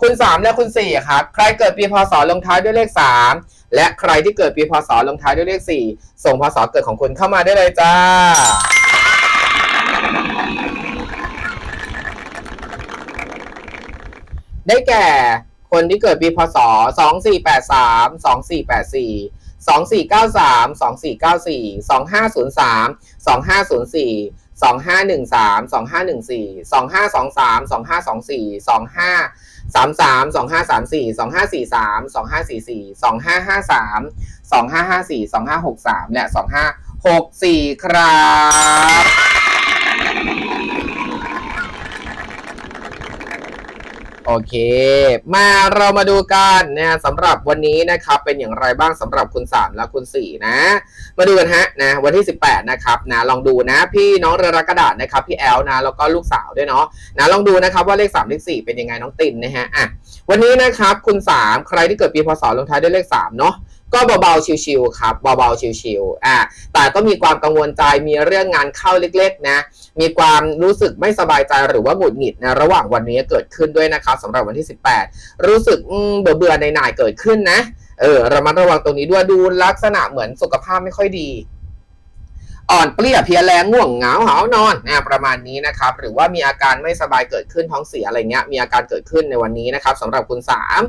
คุณ 3 และคุณ4ครับใครเกิดปีพศลงท้ายด้วยเลข 3 และใครที่เกิดปีพศลงท้ายด้วยเลข 4 ส่งพศเกิดของคุณเข้ามาได้เลยจ้า ได้แก่คนที่เกิดปีพศ 2483 2484 2493 2494 2503 2504 2513 2514 2523 2524 25 สามสามสองห้าสามสี่สองห้าสี่สามสองห้าสี่สี่สองห้าห้าสามสองห้าห้าสี่สองห้าหกสามและสองห้าหกสี่ครับ โอเค มาเรามาดูกันนะสำหรับวันนี้นะครับเป็นอย่างไรบ้างสำหรับคุณ 3 และคุณ 4 นะ มาดูกันฮะนะวันที่ 18 นะครับนะลองดูนะ พี่น้องเรือรักกระดาษนะครับพี่แอลนะแล้วก็ลูกสาวด้วยเนาะนะลองดูนะครับว่าเลข3เลข4เป็นยังไงน้องตินนะฮะอะวันนี้นะครับคุณ 3 ใครที่เกิดปีพศลงท้ายด้วยเลข3เนาะ ก็เบาๆชิวๆครับเบาๆชิวๆอะแต่ก็มีความกังวลใจมีเรื่องงานเข้าเล็กๆนะมีความรู้สึกไม่สบายใจหรือว่าหงุดหงิดนะระหว่างวันนี้เกิดขึ้นด้วยนะครับสำหรับวันที่ 18 รู้สึกเบื่อเบื่อในหน่ายๆเกิดขึ้นนะเออระมัดระวังตรงนี้ด้วยดูลักษณะเหมือนสุขภาพไม่ค่อยดี อ่อนเปลี้ยเพลียแรงง่วงเหงาหาวนอนนะประมาณนี้นะครับ หรือว่ามีอาการไม่สบายเกิดขึ้นท้องเสียอะไรเงี้ยมีอาการเกิดขึ้นในวันนี้นะครับสำหรับคุณสาม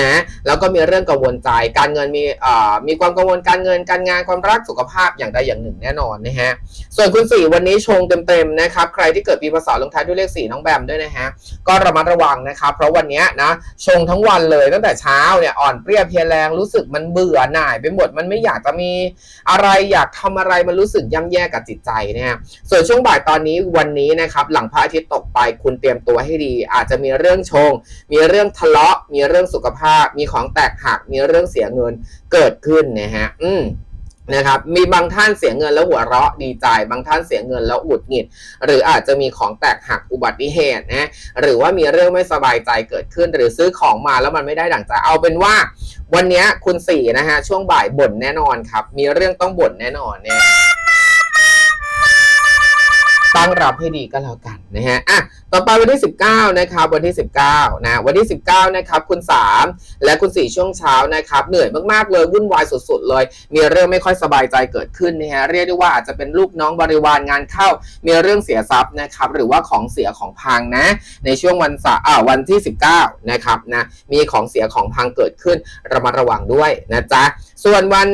นะแล้วก็มีเรื่องกังวลใจ การเงินมีเอ่อมีความกังวลการเงินการงานความรักสุขภาพอย่างใดอย่างหนึ่งแน่นอนนะฮะส่วนคุณสี่วันนี้ชงเต็มๆนะครับใครที่เกิดปีพศลงท้ายด้วยเลขสี่น้องแบมด้วยนะฮะก็ระมัดระวังนะครับเพราะวันนี้นะชงทั้งวันเลยตั้งแต่เช้าเนี่ยอ่อนเปรี้ยเพลียแรงรู้สึกมันเบื่อหน่ายไปหมดมันไม่อยากจะมีอะไรอยากทำอะไรมันรู้สึกย่ำแย่กับจิตใจนะฮะส่วนช่วงบ่ายตอนนี้วันนี้นะครับหลังพระอาทิตย์ตกไปคุณเตรียมตัวให้ดี อาจจะมีเรื่องชง มีเรื่องทะเลาะ มีเรื่องสุขภาพ มีของแตกหัก มีเรื่องเสียเงินเกิดขึ้นนะฮะอืมนะครับมีบางท่านเสียเงินแล้วหัวเราะดีใจ บางท่านเสียเงินแล้วหงุดหงิด หรืออาจจะมีของแตกหักอุบัติเหตุนะหรือว่ามีเรื่องไม่สบายใจเกิดขึ้น หรือซื้อของมาแล้วมันไม่ได้ดั่งใจเอาเป็นว่า วันนี้คุณสี่นะฮะช่วงบ่ายบ่นแน่นอนครับ มีเรื่องต้องบ่นแน่นอนเนี่ย ตั้งรับให้ดีก็แล้วกันนะฮะอะต่อไปวันที่ 19นะครับวันที่ 19นะวันที่ 19นะครับคุณ 3 และคุณ 4 ช่วงเช้านะครับเหนื่อยมากๆเลยวุ่นวายสุดๆ เลย มีเรื่องไม่ค่อยสบายใจเกิดขึ้นนะฮะเรียกได้ว่าอาจจะเป็นลูกน้องบริวารงานเข้า มีเรื่องเสียทรัพย์นะครับหรือว่าของเสียของพังนะในช่วงวันสาร์อ่าวันที่ 19นะครับนะมีของเสียของพังเกิดขึ้นระมัดระวังด้วยนะจ๊ะส่วนวัน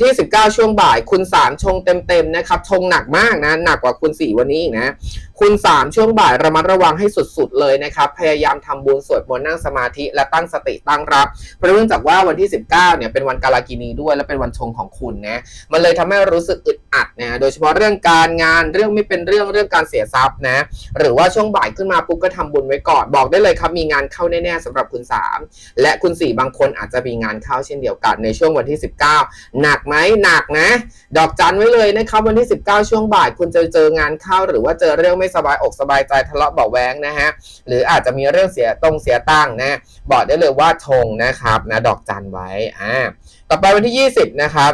ที่19ช่วงบ่าย คุณ3ชงเต็มๆนะครับชงหนักมากนะหนักกว่าคุณ4วันนี้อีกนะคุณ3ช่วงบ่ายระมัดระวังให้สุดๆเลยนะครับพยายามทำบุญสวดมนต์นั่งสมาธิและตั้งสติตั้งรับ เพราะเนื่องจากว่าวันที่ 19เนี่ยเป็นวันกาลากินีด้วย และเป็นวันชงของคุณนะมันเลยทำให้รู้สึกอึดอัดนะโดยเฉพาะเรื่องการงานเรื่องไม่เป็นเรื่องเรื่องการเสียทรัพย์นะหรือว่าช่วงบ่ายขึ้นมาปุ๊บก็ทำบุญไว้ก่อนบอกได้เลยครับมีงานเข้าแน่ๆสำหรับคุณ 3 และคุณ 4 บางคนอาจจะมีงานเข้าเช่นเดียวกัน ในช่วงวันที่ 19 หนักไหมหนักนะ ดอกจันไว้เลยนะครับวันที่ 19 ช่วงบ่าย คุณจะเจองานเข้าหรือว่าเจอเรื่องไม่สบายอกสบายใจทะเลาะเบาแวงนะฮะหรืออาจจะมีเรื่องเสียตรงเสียตั้งนะบอกได้เลยว่าทงนะครับนะดอกจันไว้อ่าต่อไปวันที่ 20 นะครับ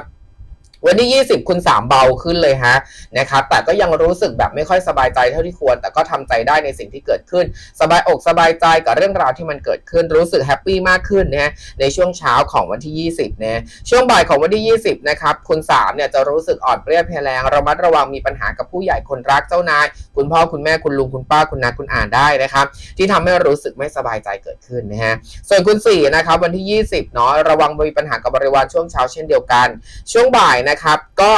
วันที่ 20 คุณ 3 เบาขึ้นเลยฮะนะครับแต่ก็ยังรู้สึกแบบไม่ค่อยสบายใจเท่าที่ควร แต่ก็ทำใจได้ในสิ่งที่เกิดขึ้น สบายอกสบายใจกับเรื่องราวที่มันเกิดขึ้น รู้สึกแฮปปี้มากขึ้นนะฮะในช่วงเช้าของวันที่ 20นะช่วงบ่ายของวันที่ 20นะครับคุณ3เนี่ยจะรู้สึกอ่อนเปรี้ยเพลียแรงระมัดระวังมีปัญหากับผู้ใหญ่คนรักเจ้านาย คุณพ่อคุณแม่คุณลุงคุณป้าคุณนัคุณอ่านได้นะครับที่ทำให้รู้สึกไม่สบายใจเกิดขึ้นนะฮะส่วนคุณ4นะครับวันที่ 20เนาะระวังมีปัญหากับบริวารช่วงเช้าเช่นเดียวกัน ช่วงบ่ายนะครับ ก็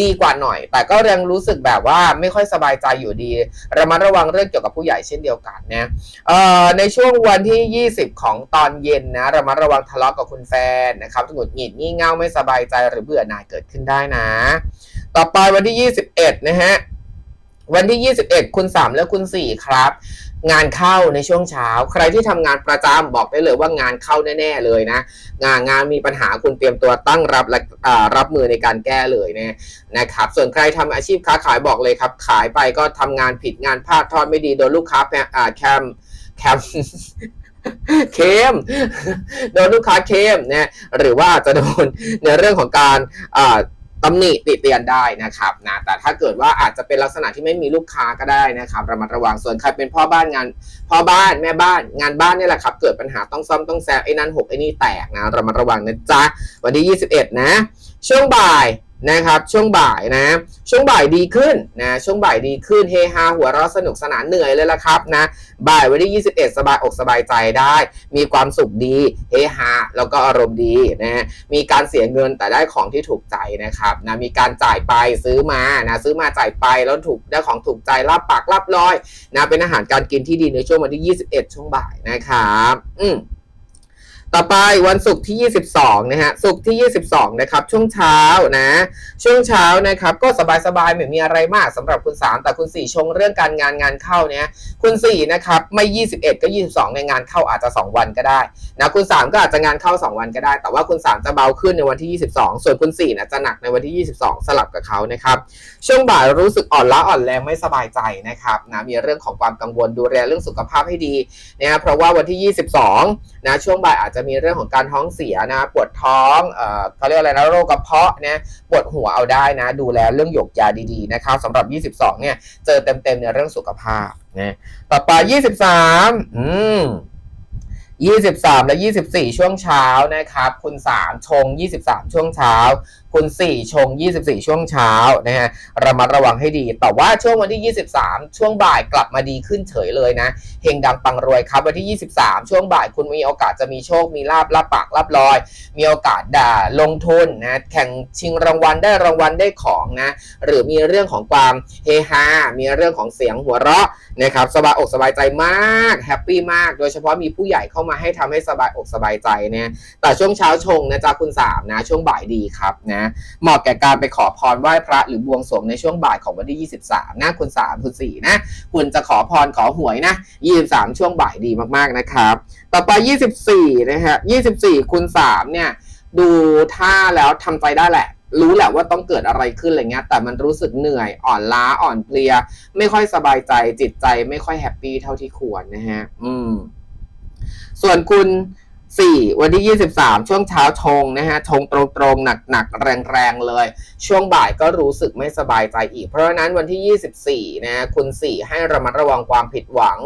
ดีกว่าหน่อย แต่ก็ยังรู้สึกแบบว่าไม่ค่อยสบายใจอยู่ดี ระมัดระวังเรื่องเกี่ยวกับผู้ใหญ่เช่นเดียวกันนะเอ่อในช่วงวันที่ 20 ของตอนเย็นนะระมัดระวังทะเลาะกับคุณแฟนนะครับหงุดหงิดงี่เง่าไม่สบายใจหรือเบื่อหน่ายเกิดขึ้นได้นะ ต่อไปวันที่ 21 นะฮะวันที่ 21 คุณ 3 และคุณ 4 ครับ งานเข้าในช่วงเช้า ใครที่ทำงานประจำบอกได้เลยว่างานเข้าแน่ ๆ เลยนะ งานงานมีปัญหาคุณเตรียมตัวตั้งรับและรับมือในการแก้เลยนะนะครับ ส่วนใครทำอาชีพค้าขายบอกเลยครับ ขายไปก็ทำงานผิดงานพลาดทอดไม่ดีโดนลูกค้าแคมแคมเคมโดนลูกค้าเคมนะหรือว่าจจะโดนในเรื่องของการอ่า ตำหนิติเตียนได้นะครับนะแต่ถ้าเกิดว่าอาจจะเป็นลักษณะที่ไม่มีลูกค้าก็ได้นะครับระมัดระวังส่วนใครเป็นพ่อบ้านงานพ่อบ้านแม่บ้านงานบ้านนี่แหละครับเกิดปัญหาต้องซ่อมต้องแซมไอ้นั่นหกไอ้นี่แตกนะระมัดระวังนะจ๊ะวันที่ 21 นะ ช่วงบ่าย นะครับช่วงบ่ายนะช่วงบ่ายดีขึ้นนะช่วงบ่ายดีขึ้นเฮฮาหัวเราะสนุกสนานเหนื่อยเลยละครับนะบ่ายวันที่21 สบายอกสบายใจได้ มีความสุขดีเฮฮาแล้วก็อารมณ์ดีนะมีการเสียเงินแต่ได้ของที่ถูกใจนะครับนะมีการจ่ายไปซื้อมานะซื้อมาจ่ายไปแล้วถูกได้ของถูกใจรับปากรับรอยนะเป็นอาหารการกินที่ดีในช่วงวันที่ 21 ช่วงบ่ายนะครับ อืม ต่อไปวันศุกร์ที่ 22 นะฮะศุกร์ที่ 22 นะครับ ช่วงเช้านะ ช่วงเช้านะครับ ก็สบายๆไม่มีอะไรมากสำหรับคุณ 3 แต่คุณ 4 ชงเรื่องการงานงานเข้าเนี่ยคุณ 4 นะครับ ไม่ 21 ก็ 22 ในงานเข้าอาจจะ 2 วันก็ได้นะคุณ 3 ก็อาจจะงานเข้า 2 วันก็ได้ แต่ว่าคุณ 3 จะเบาขึ้นในวันที่ 22 ส่วนคุณ4นะจะหนักในวันที่ 22 สลับกับเขานะครับช่วงบ่ายรู้สึกอ่อนล้าอ่อนแรงไม่สบายใจนะครับนะมีเรื่องของความกังวลดูแลเรื่องสุขภาพให้ดีนะเพราะว่าวันที่ 22 นะช่วงบ่ายอาจจะมีเรื่องของการท้องเสียนะ ปวดท้องเอ่อเขาเรียกอะไรนะโรคกระเพาะนะปวดหัวเอาได้นะ ดูแลเรื่องหยกยาดีๆนะครับสำหรับ 22 เนี่ย เจอเต็มๆในเรื่องสุขภาพนะต่อไป 23 อืม23 และ 24 ช่วงเช้านะครับ คุณ 3 ชง 23 ช่วงเช้า คุณ 4 ชง 24 ช่วงเช้านะฮะระมัดระวังให้ดี แต่ว่าช่วงวันที่ 23 ช่วงบ่ายกลับมาดีขึ้นเฉยเลยนะเฮงดังปังรวยครับวันที่ 23 ช่วงบ่ายคุณมีโอกาสจะมีโชคมีลาบลาบปากลาบลอย มีโอกาสด่าลงทุนนะแข่งชิงรางวัลได้รางวัลได้ของนะหรือมีเรื่องของความเฮฮา มีเรื่องของเสียงหัวเราะนะครับสบายอกสบายใจมากแฮปปี้มาก โดยเฉพาะมีผู้ใหญ่เข้ามาให้ทำให้สบายอกสบายใจเนี่ยแต่ช่วงเช้าชงนะจ๊ะคุณสามนะช่วงบ่ายดีครับนะเหมาะแก่การไปขอพรไหว้พระหรือบวงสรวงในช่วงบ่ายของวันที่ 23 นะคุณ 3 คุณ 4 นะ คุณจะขอพรขอหวยนะ 23 ช่วงบ่ายดีมากๆนะครับ ต่อไป 24 นะฮะ 24 คุณ 3 เนี่ย ดูท่าแล้วทำใจได้แหละรู้แหละว่าต้องเกิดอะไรขึ้นอะไรเงี้ยแต่มันรู้สึกเหนื่อยอ่อนล้าอ่อนเพลีย ไม่ค่อยสบายใจจิตใจไม่ค่อยแฮปปี้เท่าที่ควรนะฮะ อืม ส่วนคุณ 4 วันที่ 23 ช่วงเช้าชงนะฮะชงตรงๆ หนักๆ แรงๆ เลย ช่วงบ่ายก็รู้สึกไม่สบายใจอีก เพราะฉะนั้นวันที่ 24นะฮะคุณ 4 ให้ระมัดระวังความผิดหวัง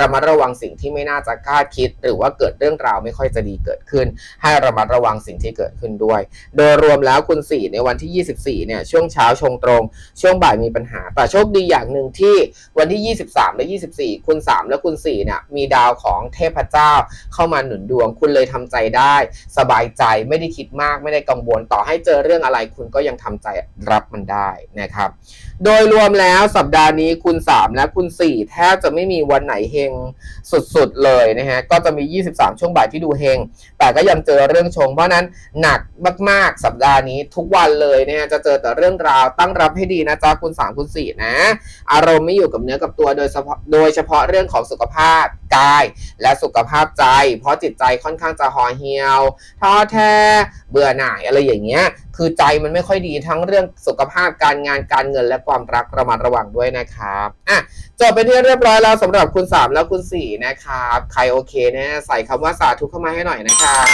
ระมัดระวังสิ่งที่ไม่น่าจะคาดคิด หรือว่าเกิดเรื่องราวไม่ค่อยจะดีเกิดขึ้น ให้ระมัดระวังสิ่งที่เกิดขึ้นด้วย โดยรวมแล้วคุณ 4 ในวันที่ 24 เนี่ยช่วงเช้าชงตรง ช่วงบ่ายมีปัญหา แต่โชคดีอย่างหนึ่งที่วันที่ 23 และ 24 คุณ 3 และคุณ 4 เนี่ยมีดาวของเทพเจ้าเข้ามาหนุนดวงคุณเลยทำใจได้ สบายใจไม่ได้คิดมากไม่ได้กังวล ต่อให้เจอเรื่องอะไรคุณก็ยังทำใจรับมันได้นะครับ โดยรวมแล้วสัปดาห์นี้คุณ 3 และคุณ 4 แทบจะไม่มีวันไหนเฮงสุดๆเลยนะฮะ ก็จะมี 23 ช่วงบ่ายที่ดูเฮง แต่ก็ยังเจอเรื่องชง เพราะนั้นหนักมากๆ สัปดาห์นี้ทุกวันเลยนะฮะ จะเจอแต่เรื่องราวตั้งรับให้ดีนะจ๊ะคุณ 3 คุณ 4 นะ อารมณ์ไม่อยู่กับเนื้อกับตัวโดยเฉพาะโดยเฉพาะเรื่องของสุขภาพกาย และสุขภาพใจ เพราะจิตใจค่อนข้างจะห่อเหี่ยวท้อแท้เบื่อหน่ายอะไรอย่างเงี้ย คือใจมันไม่ค่อยดีทั้งเรื่องสุขภาพการงานการเงินและความรักระมัดระวังด้วยนะครับอะจบไปที่เรียบร้อยแล้วสำหรับคุณ 3 และคุณ 4 นะครับ ใครโอเคเนี่ยใส่คำว่าสาธุเข้ามาให้หน่อยนะครับ